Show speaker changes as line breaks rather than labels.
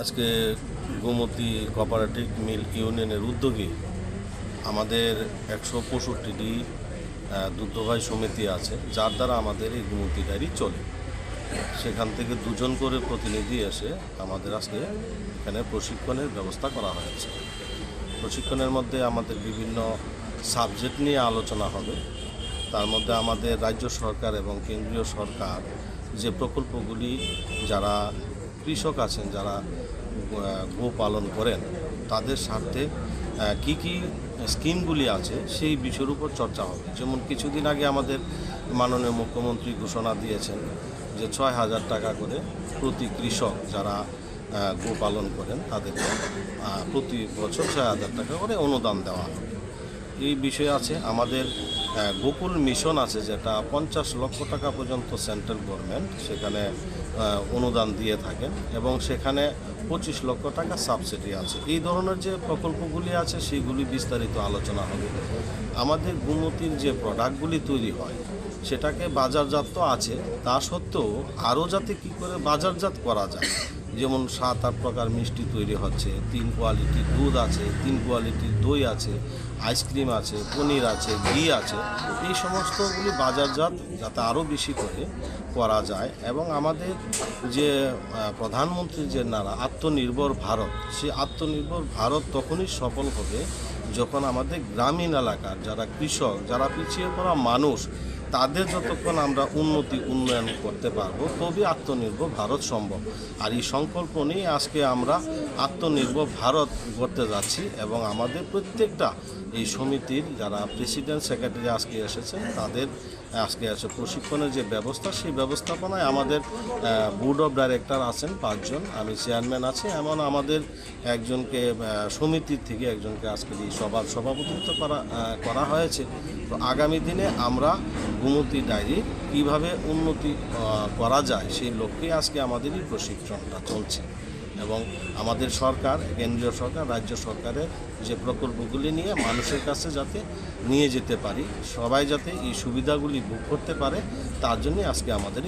আজকে গোমতী কোঅপারেটিভ মিল ইউনিয়নের উদ্যোগে আমাদের একশো পঁয়ষট্টিটি দুগ্ধভাই সমিতি আছে, যার দ্বারা আমাদের এই গোমতী ডায়েরি চলে। সেখান থেকে দুজন করে প্রতিনিধি এসে আমাদের আজকে এখানে প্রশিক্ষণের ব্যবস্থা করা হয়েছে। প্রশিক্ষণের মধ্যে আমাদের বিভিন্ন সাবজেক্ট নিয়ে আলোচনা হবে। তার মধ্যে আমাদের রাজ্য সরকার এবং কেন্দ্রীয় সরকার যে প্রকল্পগুলি যারা কৃষক আছেন যারা গো পালন করেন, তাদের স্বার্থে কি কি স্কিমগুলি আছে সেই বিষয়ের উপর চর্চা হবে। যেমন কিছুদিন আগে আমাদের মাননীয় মুখ্যমন্ত্রী ঘোষণা দিয়েছেন যে ছয় হাজার টাকা করে প্রতি কৃষক যারা গো পালন করেন, তাদেরকে প্রতি বছর ছয় হাজার টাকা করে অনুদান দেওয়া হবে। এই বিষয়ে আছে। আমাদের গোকুল মিশন আছে যেটা পঞ্চাশ লক্ষ টাকা পর্যন্ত সেন্ট্রাল গভর্নমেন্ট সেখানে অনুদান দিয়ে থাকেন এবং সেখানে পঁচিশ লক্ষ টাকা সাবসিডি আছে। এই ধরনের যে প্রকল্পগুলি আছে সেইগুলি বিস্তারিত আলোচনা হবে। আমাদের গুণতির যে প্রোডাক্টগুলি তৈরি হয়, সেটাকে বাজারজাত তো আছে, তা সত্ত্বেও আরও যাতে কী করে বাজারজাত করা যায় যেমন সাত আট প্রকার মিষ্টি তৈরি হচ্ছে, তিন কোয়ালিটির দুধ আছে, তিন কোয়ালিটির দই আছে, আইসক্রিম আছে, পনির আছে, ঘি আছে। এই সমস্তগুলি বাজারজাত যাতে আরও বেশি করে করা যায় এবং আমাদের যে প্রধানমন্ত্রীর যে নারা, আত্মনির্ভর ভারত, সে আত্মনির্ভর ভারত তখনই সফল হবে যখন আমাদের গ্রামীণ এলাকার যারা কৃষক, যারা পিছিয়ে পড়া মানুষ তাদের যতক্ষণ আমরা উন্নতি উন্নয়ন করতে পারব তবে আত্মনির্ভর ভারত সম্ভব। আর এই সংকল্প নিয়ে আজকে আমরা আত্মনির্ভর ভারত করতে যাচ্ছি এবং আমাদের প্রত্যেকটা এই সমিতির যারা প্রেসিডেন্ট সেক্রেটারি আজকে এসেছেন, তাদের আজকে আছে প্রশিক্ষণের যে ব্যবস্থা, সেই ব্যবস্থাপনায় আমাদের বোর্ড অফ ডাইরেক্টর আছেন পাঁচজন, আমি চেয়ারম্যান আছি, এমন আমাদের একজনকে সমিতির থেকে একজনকে আজকে এই সভার সভাপতিত্ব করা করা হয়েছে। তো আগামী দিনে আমরা গুমতি ডায়েরি, কীভাবে উন্নতি করা যায় সেই লক্ষ্যে আজকে আমাদের এই প্রশিক্ষণটা চলছে। এবং আমাদের সরকার, কেন্দ্রীয় সরকার, রাজ্য সরকারের যে প্রকল্পগুলি নিয়ে মানুষের কাছে যাতে নিয়ে যেতে পারি, সবাই যাতে এই সুবিধাগুলি ভোগ করতে পারে, তার জন্যই আজকে আমাদের